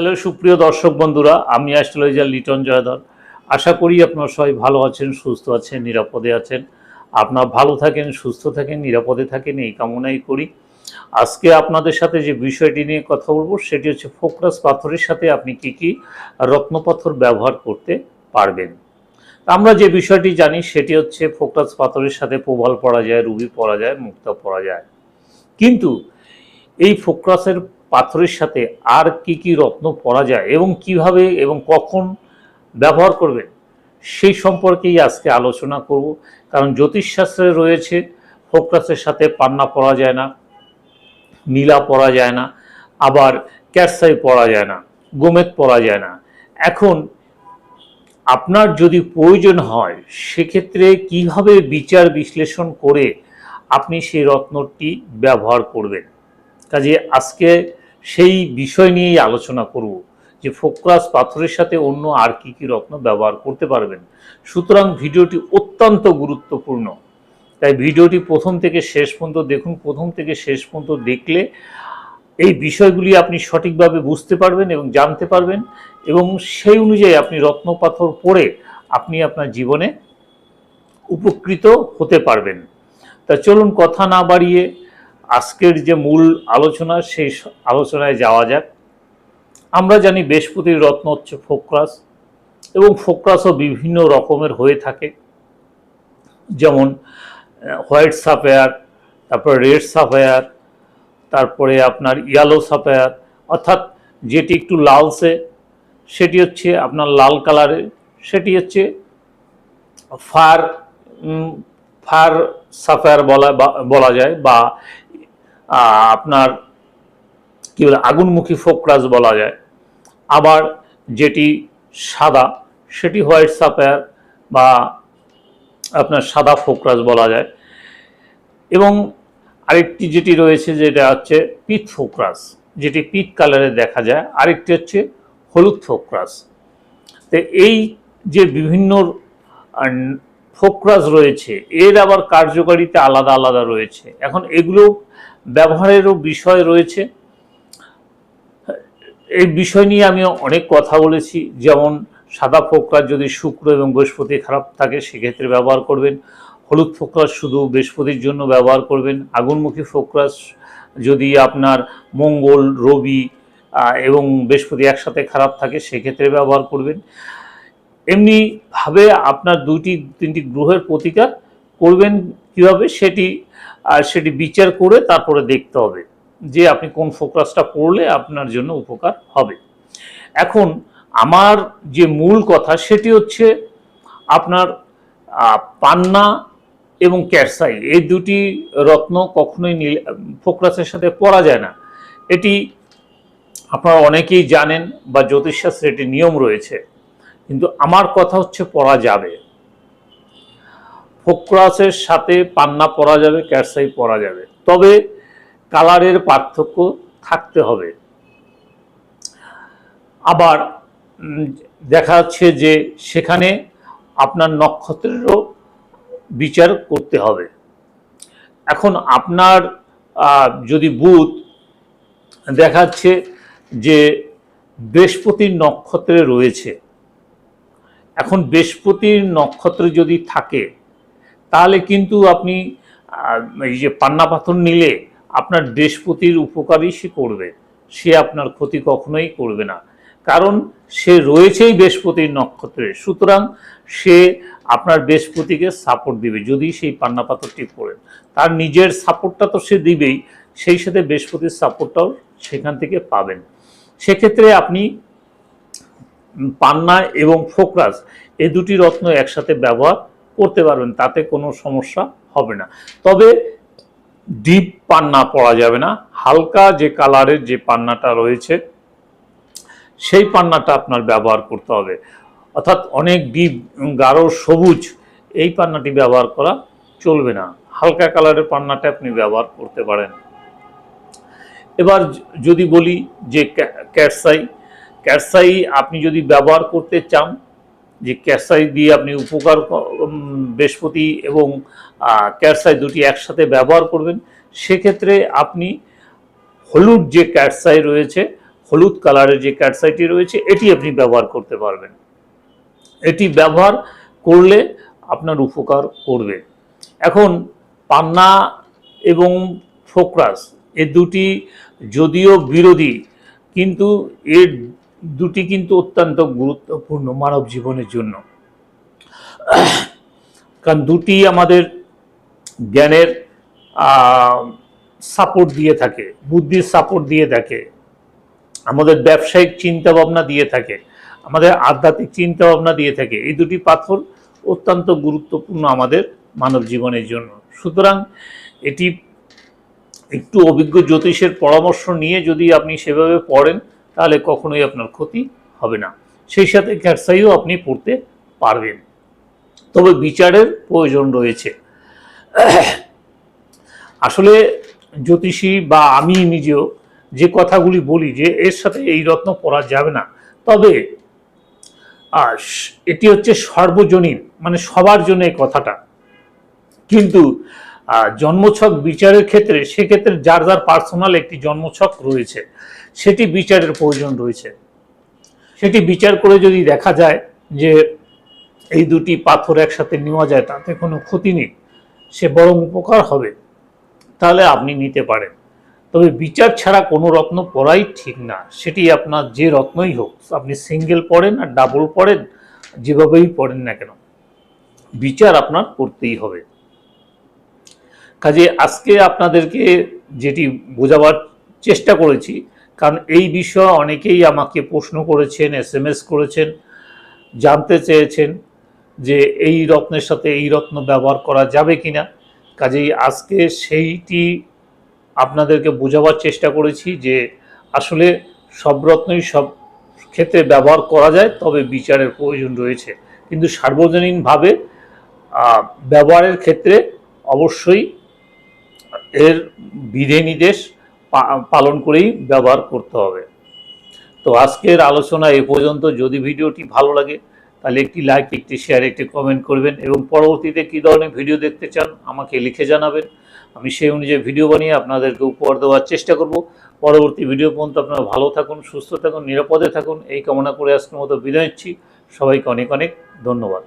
Hello, সুপ্রিয় দর্শক বন্ধুরা, আমি অ্যাস্ট্রোলজার লিটন জয়ধর। আশা করি আপনারা সবাই ভালো আছেন, সুস্থ আছেন, নিরাপদে আছেন। আপনারা ভালো থাকেন, সুস্থ থাকেন, নিরাপদে থাকেন, এই কামনাই করি। আজকে আপনাদের সাথে যে বিষয়টি নিয়ে কথা বলব, সেটি হচ্ছে ফোকরাস পাথরের সাথে আপনি কি কি রত্নপাথর ব্যবহার করতে পারবেন। আমরা যে বিষয়টি জানি, সেটি হচ্ছে ফোকরাস পাথরের সাথে প্রবাল পড়া যায় রুবি পড়া যায় মুক্তা পড়া যায় কিন্তু এই ফোকরাসের পাথরের সাথে আর কি কি রত্ন পরা যায় এবং কীভাবে এবং কখন ব্যবহার করবেন, সেই সম্পর্কেই আজকে আলোচনা করব। কারণ জ্যোতিষশাস্ত্রে রয়েছে ফোকরাসের সাথে পান্না পরা যায় না, নীলা পরা যায় না, আবার ক্যারসাই পরা যায় না, গোমেদ পরা যায় না। এখন আপনার যদি প্রয়োজন হয়, সেক্ষেত্রে কীভাবে বিচার বিশ্লেষণ করে আপনি সেই রত্নটি ব্যবহার করবেন? কাজে আজকে সেই বিষয় নিয়েই আলোচনা করব যে ফোকরাস পাথরের সাথে অন্য আর কি কি রত্ন ব্যবহার করতে পারবেন। সুতরাং ভিডিওটি অত্যন্ত গুরুত্বপূর্ণ। তাই ভিডিওটি প্রথম থেকে শেষ পর্যন্ত দেখুন, প্রথম থেকে শেষ পর্যন্ত দেখলে এই বিষয়গুলি আপনি সঠিকভাবে বুঝতে পারবেন এবং জানতে পারবেন এবং সেই অনুযায়ী আপনি রত্নপাথর পড়ে আপনি আপনার জীবনে উপকৃত হতে পারবেন। তা চলুন কথা না বাড়িয়ে আজকের যে মূল আলোচনা, সেই আলোচনায় যাওয়া যাক। আমরা জানি বৃহস্পতির রত্ন হচ্ছে ফোকরাস এবং ফোকরাসও বিভিন্ন রকমের হয়ে থাকে। যেমন হোয়াইট সাফেয়ার, তারপর রেড সাফেয়ার, তারপরে আপনার ইয়েলো সাফেয়ার, অর্থাৎ যেটি একটু লালসে সেটি হচ্ছে আপনার লাল কালারের সেটি হচ্ছে ফার ফার সাফায়ার বলা বলা যায় বা আপনার কি বলে, আগুনমুখী ফোকরাস বলা যায়। আবার যেটি সাদা, সেটি হোয়াইট সাফায়ার বা আপনার সাদা ফোকরাস বলা যায়। এবং আরেকটি যেটি রয়েছে, যেটা হচ্ছে পিত ফোকরাস যেটি পিত কালারে দেখা যায়। আরেকটি হচ্ছে হলুদ ফোকরাস তো এই যে বিভিন্ন ফোকরাস রয়েছে, এর আবার কার্যকারিতা আলাদা আলাদা রয়েছে। এখন এগুলো ব্যবহারেরও বিষয় রয়েছে। এই বিষয় নিয়ে আমি অনেক কথা বলেছি। যেমন সাদা ফোকরাস যদি শুক্র এবং বৃহস্পতি খারাপ থাকে, সেক্ষেত্রে ব্যবহার করবেন। হলুদ ফোকরাস শুধু বৃহস্পতির জন্য ব্যবহার করবেন। আগুনমুখী ফোকরাস যদি আপনার মঙ্গল, রবি এবং বৃহস্পতি একসাথে খারাপ থাকে, সেক্ষেত্রে ব্যবহার করবেন। এমনিভাবে আপনার দুইটি, তিনটি গ্রহের প্রতিকার করবেন কীভাবে সেটি, আর সেটি বিচার করে তারপরে দেখতে হবে যে আপনি কোন ফোকাসটা পড়লে আপনার জন্য উপকার হবে। এখন আমার যে মূল কথা সেটি হচ্ছে আপনার পান্না এবং ক্যারসাই এই দুটি রত্ন কখনোই নীল ফোকরাসের সাথে পড়া যায় না। এটি আপনারা অনেকেই জানেন বা জ্যোতিষশাস্ত্রে এটি নিয়ম রয়েছে, কিন্তু আমার কথা হচ্ছে পড়া যাবে। ফোকরাসের সাথে পান্না পরা যাবে, ক্যারসাই পরা যাবে। তবে কালারের পার্থক্য থাকতে হবে। আবার দেখা যাচ্ছে যে সেখানে আপনার নক্ষত্রেরও বিচার করতে হবে। এখন আপনার যদি বুধ দেখাচ্ছে যে বৃহস্পতির নক্ষত্রে রয়েছে। এখন বৃহস্পতির নক্ষত্র যদি থাকে তাহলে কিন্তু আপনি এই যে পান্না পাথর নিলে আপনার বৃহস্পতির উপকারই সে করবে। সে আপনার ক্ষতি কখনোই করবে না। কারণ সে রয়েছেই বৃহস্পতির নক্ষত্রে। সুতরাং সে আপনার বৃহস্পতিকে সাপোর্ট দিবে যদি সেই পান্না পাথরটি পড়েন তার নিজের সাপোর্টটা তো সে দিবেই, সেই সাথে বৃহস্পতির সাপোর্টটাও সেখান থেকে পাবেন। সেক্ষেত্রে আপনি পান্না এবং ফোকরাস, এ দুটি রত্ন একসাথে ব্যবহার করতে পারবেন, তাতে কোনো সমস্যা হবে না। তবে ডিপ পান্না পরা যাবে না, হালকা যে কালারের যে পান্নাটা রয়েছে, সেই পান্নাটা আপনার ব্যবহার করতে হবে। অর্থাৎ অনেক ডিপ, গাঢ়, সবুজ, এই পান্নাটি ব্যবহার করা চলবে না। হালকা কালারের পান্নাটা আপনি ব্যবহার করতে পারেন। এবার যদি বলি যে ক্যা- ক্যাটসাই ক্যাটসাই আপনি যদি ব্যবহার করতে চান যে ক্যাটসাই দিয়ে আপনি উপকার বৃহস্পতি এবং আহ, ক্যাটসাই দুটি একসাথে ব্যবহার করবেন সেক্ষেত্রে আপনি হলুদ যে ক্যাটসাই রয়েছে হলুদ কালারের যে ক্যাটসাইটি রয়েছে এটি আপনি ব্যবহার করতে পারবেন। এটি ব্যবহার করলে আপনার উপকার করবে। এখন পান্না এবং ফোকরাস এ দুটি যদিও বিরোধী কিন্তু এর দুটি কিন্তু অত্যন্ত গুরুত্বপূর্ণ মানব জীবনের জন্য। কারণ দুটি আমাদের জ্ঞানের সাপোর্ট দিয়ে থাকে, বুদ্ধির সাপোর্ট দিয়ে থাকে, আমাদের ব্যবসায়িক চিন্তা ভাবনা দিয়ে থাকে, আমাদের আধ্যাত্মিক চিন্তা ভাবনা দিয়ে থাকে। এই দুটি পাথর অত্যন্ত গুরুত্বপূর্ণ আমাদের মানব জীবনের জন্য। সুতরাং এটি একটু অভিজ্ঞ জ্যোতিষের পরামর্শ নিয়ে যদি আপনি সেভাবে পড়েন তাহলে কখনোই আপনার ক্ষতি হবে না। সেই সাথে ক্যাটসাইও আপনি পড়তে পারবেন। তবে বিচারের প্রয়োজন রয়েছে। আসলে জ্যোতিষী বা আমি নিজেও যে কথাগুলি বলি যে এর সাথে এই রত্ন পরা যাবে না। তবে এটি হচ্ছে সর্বজনীন মানে সবার জন্য কথাটা। কিন্তু জন্মছক বিচারের ক্ষেত্রে সেক্ষেত্রে যার যার পার্সোনাল একটি জন্মছক রয়েছে, সেটি বিচারের প্রয়োজন রয়েছে। সেটি বিচার করে যদি দেখা যায় যে এই দুটি পাথর একসাথে নেওয়া যায়, তাতে কোনো ক্ষতি নেই, সে বরং উপকার হবে, তাহলে আপনি নিতে পারেন। তবে বিচার ছাড়া কোনো রত্ন পরাই ঠিক না। সেটি আপনার যে রত্নই হোক, আপনি সিঙ্গেল পড়েন আর ডাবল পড়েন, যেভাবেই পড়েন না কেন, বিচার আপনার করতেই হবে। কাজে আজকে আপনাদেরকে যেটি বোঝাবার চেষ্টা করেছি, কারণ এই বিষয়ে অনেকেই আমাকে প্রশ্ন করেছেন এস করেছেন, জানতে চেয়েছেন যে এই রত্নের সাথে এই রত্ন ব্যবহার করা যাবে কি না কাজেই আজকে সেইটি আপনাদেরকে বোঝাবার চেষ্টা করেছি যে আসলে সব রত্নই সব ক্ষেত্রে ব্যবহার করা যায়, তবে বিচারের প্রয়োজন রয়েছে। কিন্তু সার্বজনীনভাবে ব্যবহারের ক্ষেত্রে অবশ্যই এর বিধি নির্দেশ পা- পালন করেই ব্যবহার করতে হবে। তো আজকের আলোচনা এ পর্যন্ত। যদি ভিডিওটি ভালো লাগে, তাহলে একটি লাইক একটি শেয়ার একটি কমেন্ট করবেন এবং পরবর্তীতে কী ধরনের ভিডিও দেখতে চান আমাকে লিখে জানাবেন। আমি সেই অনুযায়ী ভিডিও বানিয়ে আপনাদেরকে উপহার দেওয়ার চেষ্টা করব। পরবর্তী ভিডিও পর্যন্ত আপনারা ভালো থাকুন, সুস্থ থাকুন, নিরাপদে থাকুন। এই কামনা করে আজকের মতো বিদায় নিচ্ছি। সবাইকে অনেক অনেক ধন্যবাদ।